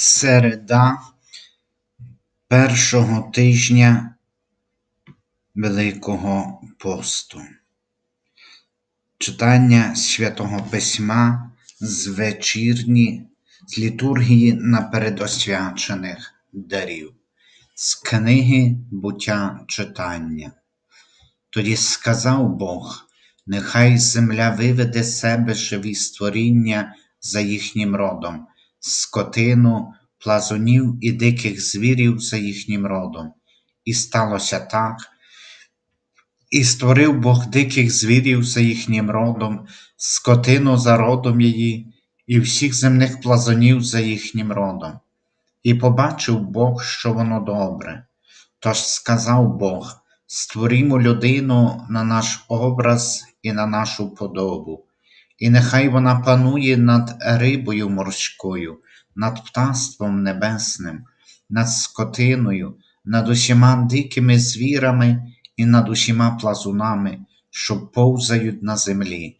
Середа першого тижня Великого посту. Читання Святого Письма з вечірні з літургії напередосвячених дарів, з книги буття читання. Тоді сказав Бог, нехай земля виведе себе живі створіння за їхнім родом, скотину, плазунів і диких звірів за їхнім родом. І сталося так. І створив Бог диких звірів за їхнім родом, скотину за родом її, і всіх земних плазунів за їхнім родом. І побачив Бог, що воно добре. Тож сказав Бог: створімо людину на наш образ і на нашу подобу, і нехай вона панує над рибою морською, над птаством небесним, над скотиною, над усіма дикими звірами і над усіма плазунами, що повзають на землі.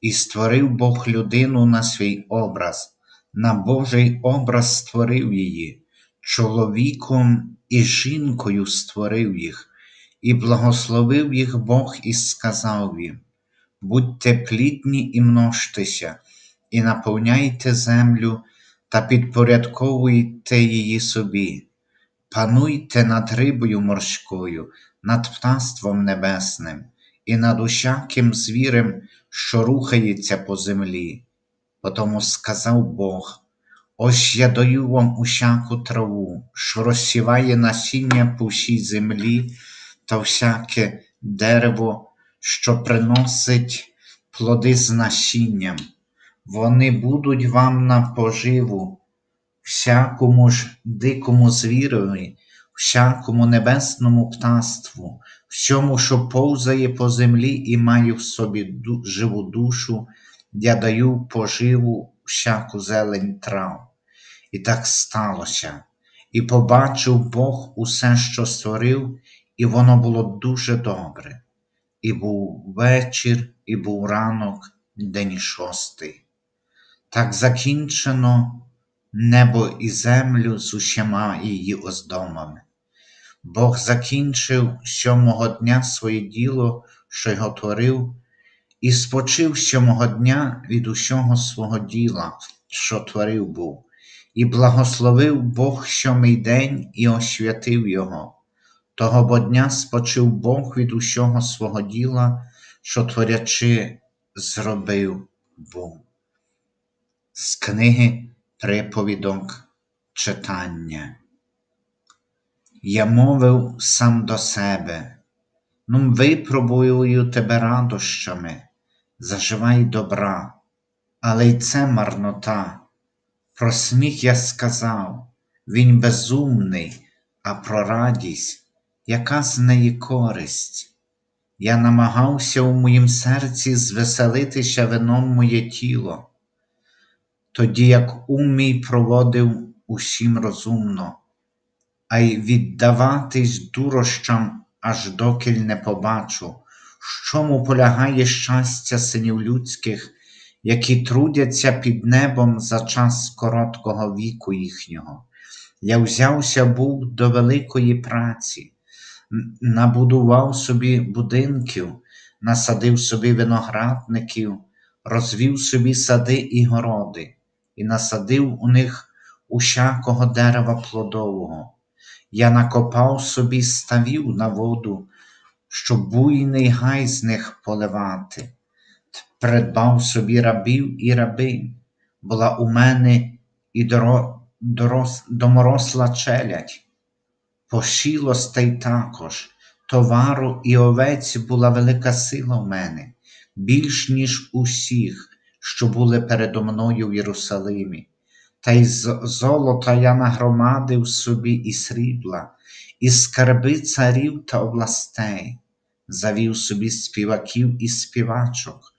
І створив Бог людину на свій образ, на Божий образ створив її, чоловіком і жінкою створив їх, і благословив їх Бог і сказав їм: Будьте плідні і множтеся, і наповняйте землю та підпорядковуйте її собі, пануйте над рибою морською, над птаством небесним і над усяким звірем, що рухається по землі. Потому сказав Бог: Ось я даю вам усяку траву, що розсіває насіння по всій землі, та всяке дерево, що приносить плоди з насінням. Вони будуть вам на поживу, всякому ж дикому звірові, всякому небесному птаству, всьому, що повзає по землі і має в собі живу душу, я даю поживу всяку зелень трав. І так сталося. І побачив Бог усе, що створив, і воно було дуже добре. І був вечір, і був ранок, день шостий. Так закінчено небо і землю з усіма її оздомами. Бог закінчив сьомого дня своє діло, що його творив, і спочив сьомого дня від усього свого діла, що творив був, і благословив Бог сьомий день і освятив його. Того бо дня спочив Бог від усього свого діла, що творячи, зробив був. З книги приповідок читання. Я мовив сам до себе, ну випробую тебе радощами, заживай добра, але й це марнота. Про сміх я сказав, він безумний, а про радість, яка з неї користь. Я намагався у моїм серці звеселитися вином моє тіло, тоді як ум мій проводив усім розумно, а й віддаватись дурощам, аж докіль не побачу, в чому полягає щастя синів людських, які трудяться під небом за час короткого віку їхнього. Я взявся був до великої праці, набудував собі будинків, насадив собі виноградників, розвів собі сади і городи, і насадив у них усякого дерева плодового. Я накопав собі ставів на воду, щоб буйний гай з них поливати, придбав собі рабів і рабинь, була у мене і доро, дорос, доморосла челядь, пошілостей також, товару і овець була велика сила в мене, більш ніж усіх, що були передо мною в Єрусалимі. Та й золота я нагромадив собі і срібла, і скарби царів та областей, завів собі співаків і співачок,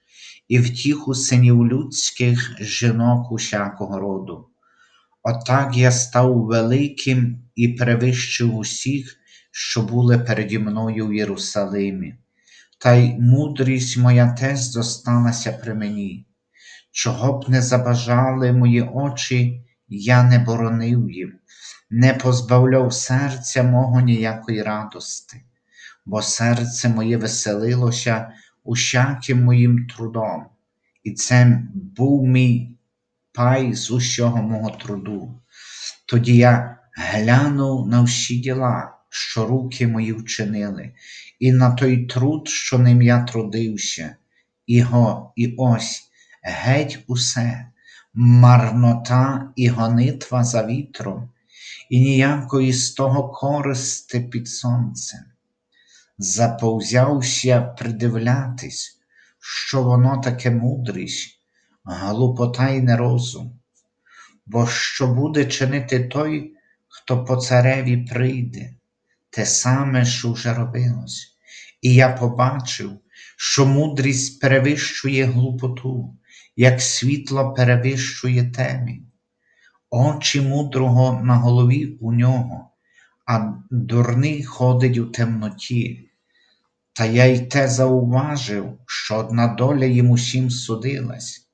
і втіху синів людських жінок усякого роду. Отак я став великим і перевищив усіх, що були переді мною в Єрусалимі, та й мудрість моя теж зосталася при мені, чого б не забажали мої очі я не боронив їм, не позбавляв серця мого ніякої радости, бо серце моє веселилося усяким моїм трудом, і це був мій пай з усього мого труду. Тоді я глянув на всі діла, що руки мої вчинили, і на той труд, що ним я трудився, Іго, і ось геть усе, марнота і гонитва за вітром, і ніякої з того користи під сонцем. Заповзявся придивлятись, що воно таке мудрість, глупота й нерозум. Бо що буде чинити той, хто по цареві прийде, те саме, що вже робилось. І я побачив, що мудрість перевищує глупоту, як світло перевищує темінь. Очі мудрого на голові у нього, а дурний ходить у темноті. Та я й те зауважив, що одна доля їм усім судилась,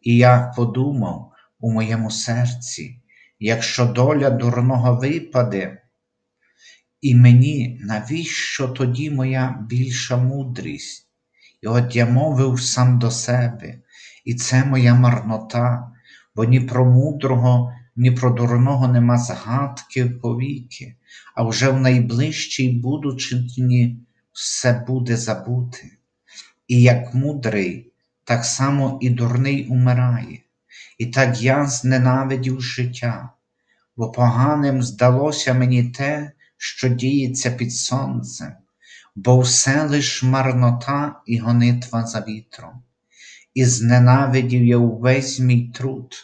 і я подумав у моєму серці, якщо доля дурного випаде, і мені навіщо тоді моя більша мудрість? І от я мовив сам до себе, і це моя марнота, бо ні про мудрого, ні про дурного нема згадки повіки, а вже в найближчій будучині все буде забути. І як мудрий, так само і дурний умирає, і так я зненавидів життя, бо поганим здалося мені те, що діється під сонцем, бо все лиш марнота і гонитва за вітром, і зненавидів я увесь мій труд,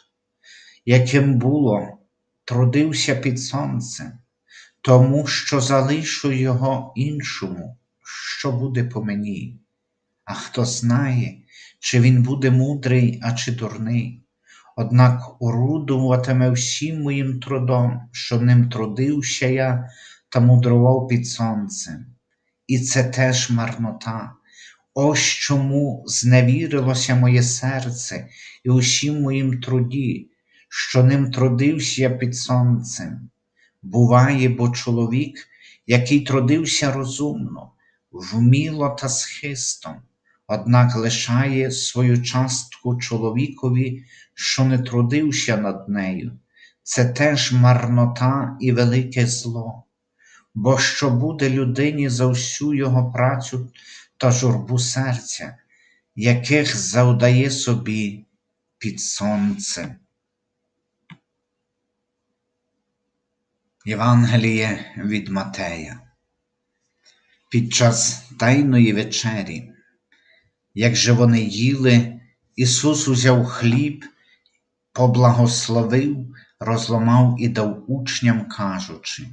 яким було, трудився під сонцем, тому що залишу його іншому, що буде по мені. А хто знає, чи він буде мудрий, а чи дурний, однак орудуватиме всім моїм трудом, що ним трудився я та мудрував під сонцем. І це теж марнота. Ось чому зневірилося моє серце і усім моїм труді, що ним трудився я під сонцем. Буває, бо чоловік, який трудився розумно, вміло та з хистом, однак лишає свою частку чоловікові, що не трудився над нею. Це теж марнота і велике зло. Бо що буде людині за всю його працю та журбу серця, яких завдає собі під сонцем. Євангеліє від Матея. Під час Тайної вечері, як же вони їли, Ісус узяв хліб, поблагословив, розломав і дав учням, кажучи: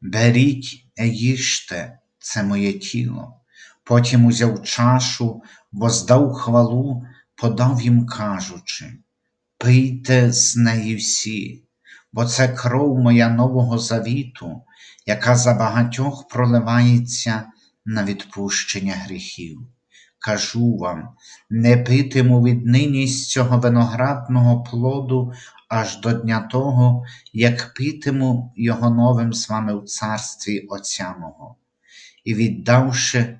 Беріть, їжте, це моє тіло. Потім узяв чашу, воздав хвалу, подав їм, кажучи: Пийте з неї всі, бо це кров моя нового завіту, яка за багатьох проливається на відпущення гріхів. Кажу вам, не питиму віднині з цього виноградного плоду аж до дня того, як питиму його новим з вами в царстві Отця мого. І віддавши,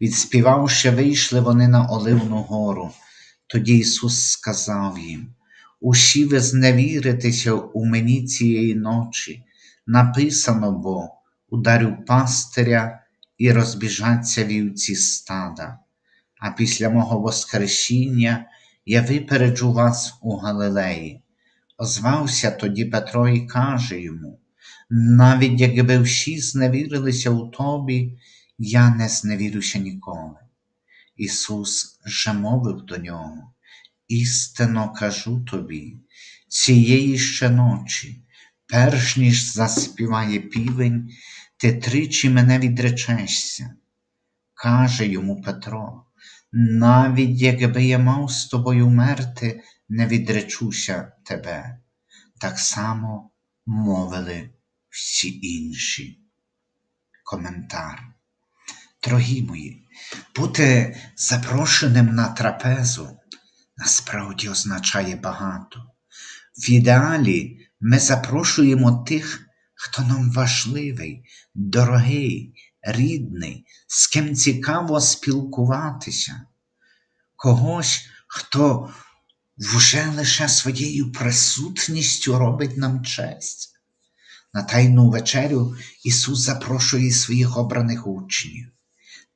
відспівавши, вийшли вони на Оливну гору. Тоді Ісус сказав їм: Усі ви зневіритеся у мені цієї ночі, написано бо ударю пастиря і розбіжаться вівці стада, а після мого Воскресіння я випереджу вас у Галилеї. Озвався тоді Петро і каже йому: навіть якби всі зневірилися у тобі, я не зневірюся ніколи. Ісус же мовив до нього: істинно кажу тобі, цієї ще ночі, перш ніж заспіває півень, ти тричі мене відречешся. Каже йому Петро, навіть якби я мав з тобою вмерти, не відречуся тебе. Так само мовили всі інші. Коментар. Дорогі мої, бути запрошеним на трапезу насправді означає багато. В ідеалі Ми запрошуємо тих, хто нам важливий, дорогий, рідний, з ким цікаво спілкуватися, когось, хто вже лише своєю присутністю робить нам честь. На тайну вечерю Ісус запрошує своїх обраних учнів.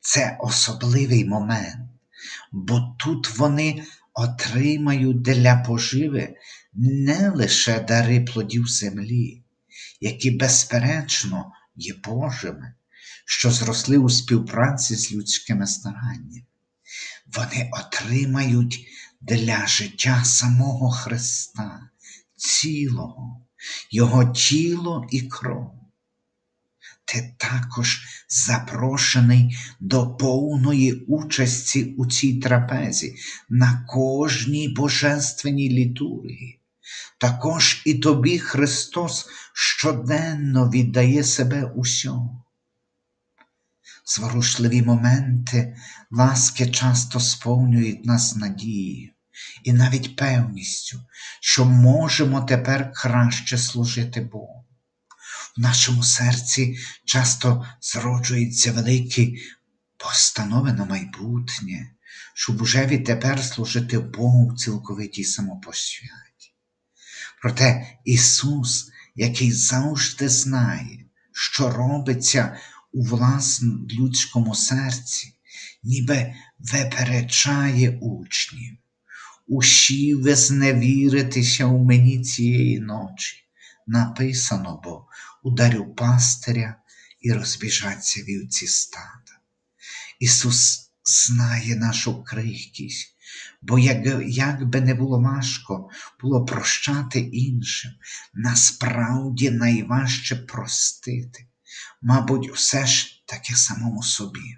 Це особливий момент, бо тут вони отримають для поживи не лише дари плодів землі, які, безперечно, є Божими, що зросли у співпраці з людськими стараннями. Вони отримають для життя самого Христа, цілого, Його тіло і кров. Ти також запрошений до повної участі у цій трапезі на кожній божественній літургії. Також і тобі Христос щоденно віддає себе усьому. Зворушливі моменти ласки часто сповнюють нас надією і навіть певністю, що можемо тепер краще служити Богу. В нашому серці часто зроджуються великі постанови на майбутнє, щоб уже відтепер служити Богу в цілковитій самопосвяті. Проте Ісус, який завжди знає, що робиться у власному людському серці, ніби випереджає учнів. Усі ви зневіритеся у мені цієї ночі. Написано бо ударю пастиря і розбіжаться вівці стада. Ісус знає нашу крихкість, бо як, як би не було важко було прощати іншим, насправді найважче простити, мабуть, все ж таки самому собі.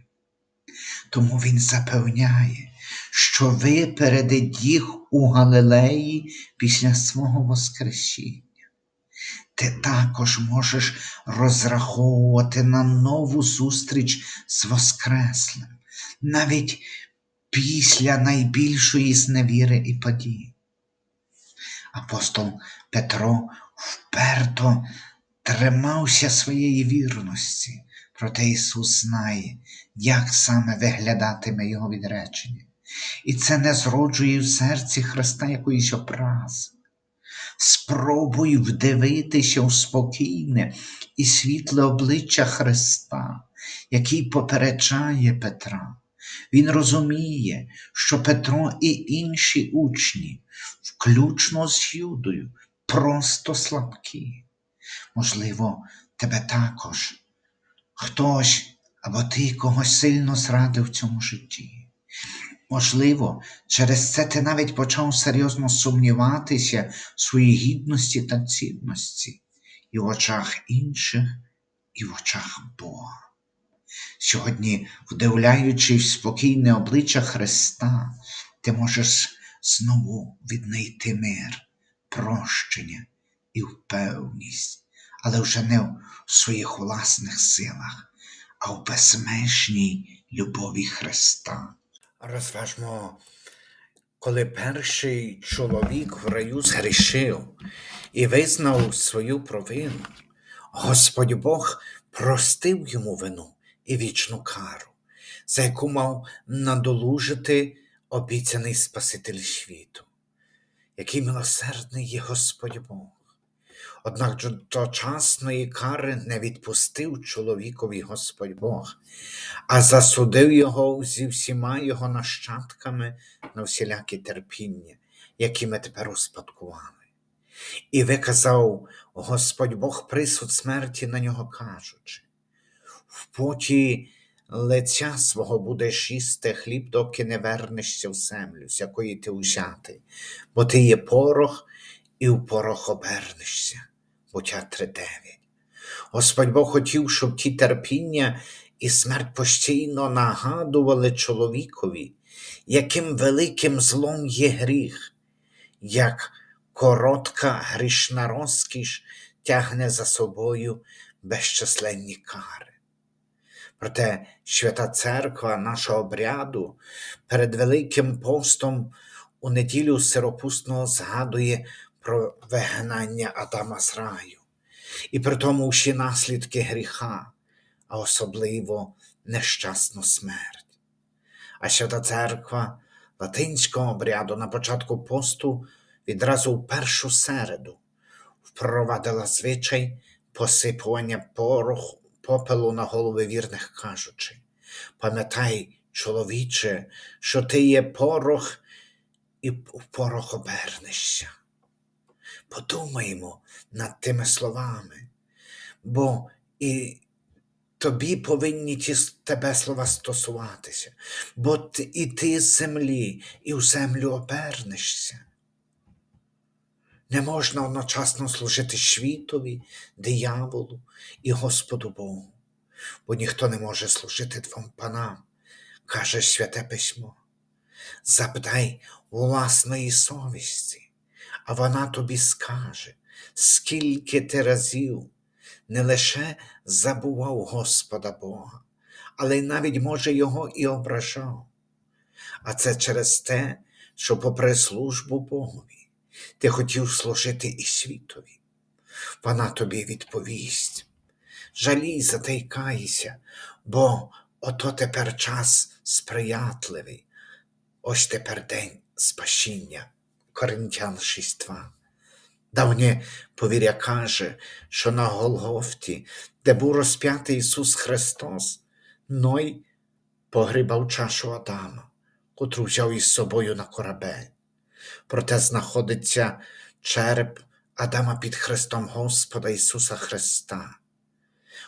Тому Він запевняє, що випередить їх у Галилеї після свого Воскресіння. Ти також можеш розраховувати на нову зустріч з Воскреслим, навіть після найбільшої зневіри і подій. Апостол Петро вперто тримався своєї вірності, проте Ісус знає, як саме виглядатиме Його відречення. І це не зроджує в серці Христа якоїсь образи. Спробуй вдивитися у спокійне і світле обличчя Христа, який попереджає Петра. Він розуміє, що Петро і інші учні, включно з Юдою, просто слабкі. Можливо, тебе також хтось або ти когось сильно зрадив в цьому житті. Можливо, через це ти навіть почав серйозно сумніватися в своїй гідності та цінності і в очах інших, і в очах Бога. Сьогодні, вдивляючись в спокійне обличчя Христа, ти можеш знову віднайти мир, прощення і впевність, але вже не в своїх власних силах, а в безмежній любові Христа. Розважмо, коли перший чоловік в раю згрішив і визнав свою провину, Господь Бог простив йому вину і вічну кару, за яку мав надолужити обіцяний Спаситель світу. Який милосердний є Господь Бог. Однак дочасної кари не відпустив чоловікові Господь Бог, а засудив його зі всіма його нащадками на всілякі терпіння, які ми тепер успадкували. І виказав Господь Бог присуд смерті на нього, кажучи: в поті лиця свого будеш їсти хліб, доки не вернешся в землю, з якої ти узятий, бо ти є порох, і в порох обернешся. Буття 3.9. Господь Бог хотів, щоб ті терпіння і смерть постійно нагадували чоловікові, яким великим злом є гріх, як коротка грішна розкіш тягне за собою безчисленні кари. Проте свята церква нашого обряду перед Великим постом у неділю сиропусного згадує про вигнання Адама з раю, і при тому всі наслідки гріха, а особливо нещасну смерть. А Свята Церква латинського обряду на початку посту відразу в першу середу впровадила звичай посипування пороху, попелу на голови вірних, кажучи: пам'ятай, чоловіче, що ти є порох, і в порох обернешся. Подумаємо над тими словами, бо і тобі повинні ті тебе слова стосуватися, бо ти, і ти з землі, і в землю обернешся. Не можна одночасно служити світові, дияволу і Господу Богу, бо ніхто не може служити двом панам, каже Святе Письмо. Запитай власної совісті, а вона тобі скаже, скільки ти разів не лише забував Господа Бога, але й навіть, може, його і ображав. А це через те, що, попри службу Богові, ти хотів служити і світові. Вона тобі відповість. Жалій за те й кайся, бо ото тепер час сприятливий. Ось тепер день спасіння. Коринтян 6.2. Давнє повір'я каже, що на Голгофті, де був розп'ятий Ісус Христос, Ной погрібав чашу Адама, котру взяв із собою на корабель. Проте знаходиться череп Адама під хрестом Господа Ісуса Христа,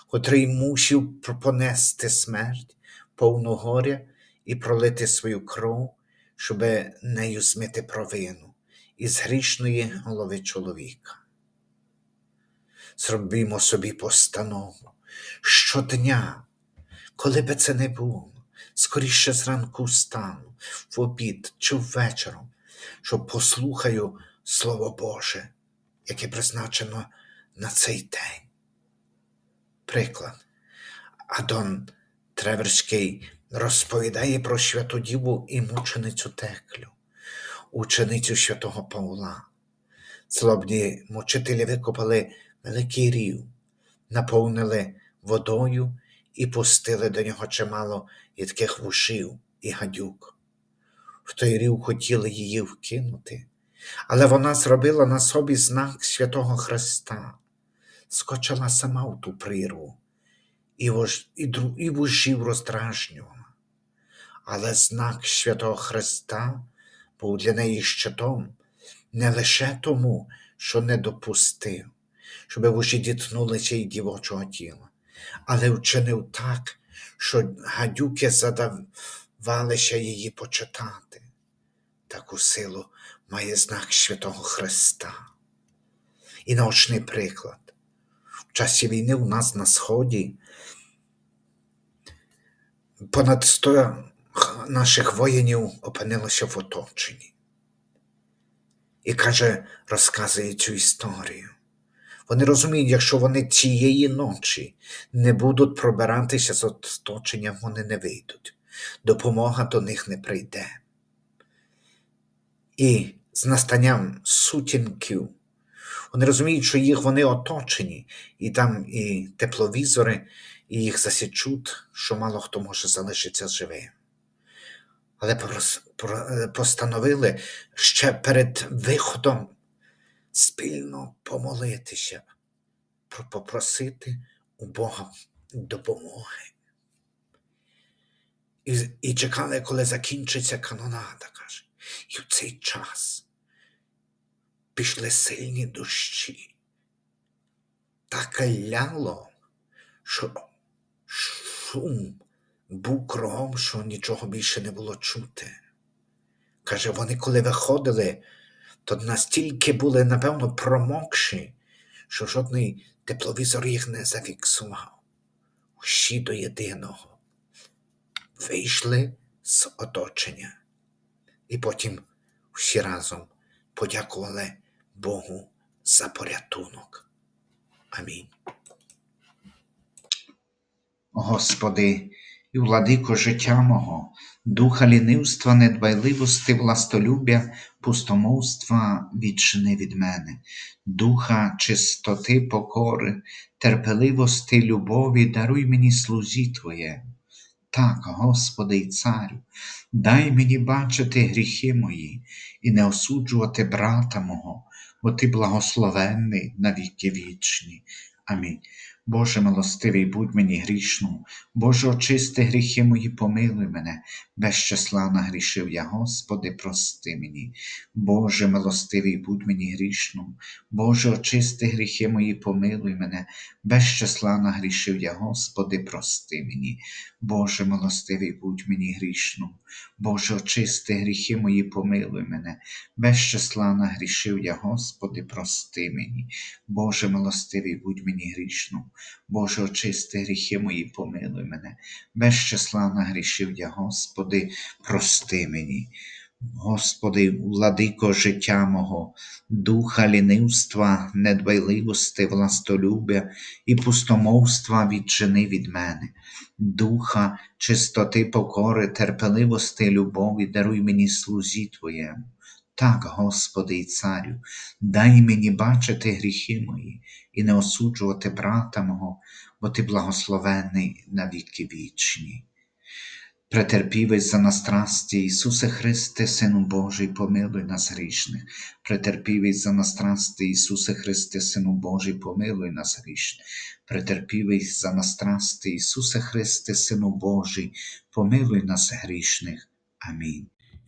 котрий мусив понести смерть, повну горя і пролити свою кров, щоб нею змити провину із грішної голови чоловіка. Зробімо собі постанову щодня, коли би це не було, скоріше зранку встану, в обід чи ввечером, що послухаю Слово Боже, яке призначено на цей день. Приклад. Адон Треверський розповідає про святу діву і мученицю Теклю, ученицю святого Павла. Злобні мучителі викопали великий рів, наповнили водою і пустили до нього чимало їдких вушів і гадюк. В той рів хотіли її вкинути, але вона зробила на собі знак святого Христа, скочила сама в ту прірву і, вож, і, дру, і вужів роздражнювала. Але знак святого Христа був для неї щитом не лише тому, що не допустив, щоб вужі діткнулися й дівочого тіла, але вчинив так, що гадюки задавалися її почитати. Таку силу має знак святого Христа. І наочний приклад. В часі війни у нас на Сході понад 100 наших воїнів опинилося в оточенні. І каже, розказує цю історію. Вони розуміють, якщо вони цієї ночі не будуть пробиратися з оточення, вони не вийдуть. Допомога до них не прийде. І з настанням сутінків вони розуміють, що їх вони оточені, і там і тепловізори, і їх засічуть, що мало хто може залишитися живим. Але е, постановили ще перед виходом спільно помолитися, попросити у Бога допомоги. І, і чекали, коли закінчиться канонада, каже. І в цей час пішли сильні дощі. Так ляло, що шум був кругом, що нічого більше не було чути. Каже, вони коли виходили, то настільки були, напевно, промокші, що жодний тепловізор їх не зафіксував. Усі до єдиного вийшли з оточення. І потім всі разом подякували Богу за порятунок. Амінь. Господи, і владико життя мого, духа лінивства, недбайливости, властолюбя, пустомовства відчини від мене, духа чистоти, покори, терпеливости, любові, даруй мені слузі Твоє. Так, Господи і Царю, дай мені бачити гріхи мої і не осуджувати брата мого, бо Ти благословенний на віки вічні. Амінь. Боже милостивий, будь мені грішному, Боже, очисти гріхи мої, помилуй мене, без числа нагрішив я, Господи, прости мені. Боже милостивий, будь мені грішному, Боже, очисти гріхи мої, помилуй мене, без нагрішив я, Господи, прости мені. Боже милостивий, будь мені грішним. Боже, очисти гріхи мої, помилуй мене, без нагрішив я, Господи, прости мені. Боже милостивий, будь мені грішним. Боже, очисти гріхи мої, помилуй мене, без числа я, Господи, прости мені. Господи, владико життя мого, духа лінивства, недбайливости, властолюбя і пустомовства відчини від мене духа, чистоти, покори, терпеливости, любові, даруй мені слузі Твоєму. Так, Господи і Царю, дай мені бачити гріхи мої і не осуджувати брата мого, бо Ти благословений на віки вічні. Претерпівець за нас страсті, Ісусе Христе, Сину Божий, помилуй нас грішних. Претерпівець за нас страсті, Ісусе Христе, Сину Божий, помилуй нас грішних. Претерпівець за нас страсті, Ісусе Христе, Сину Божий, помилуй нас грішних. Амінь.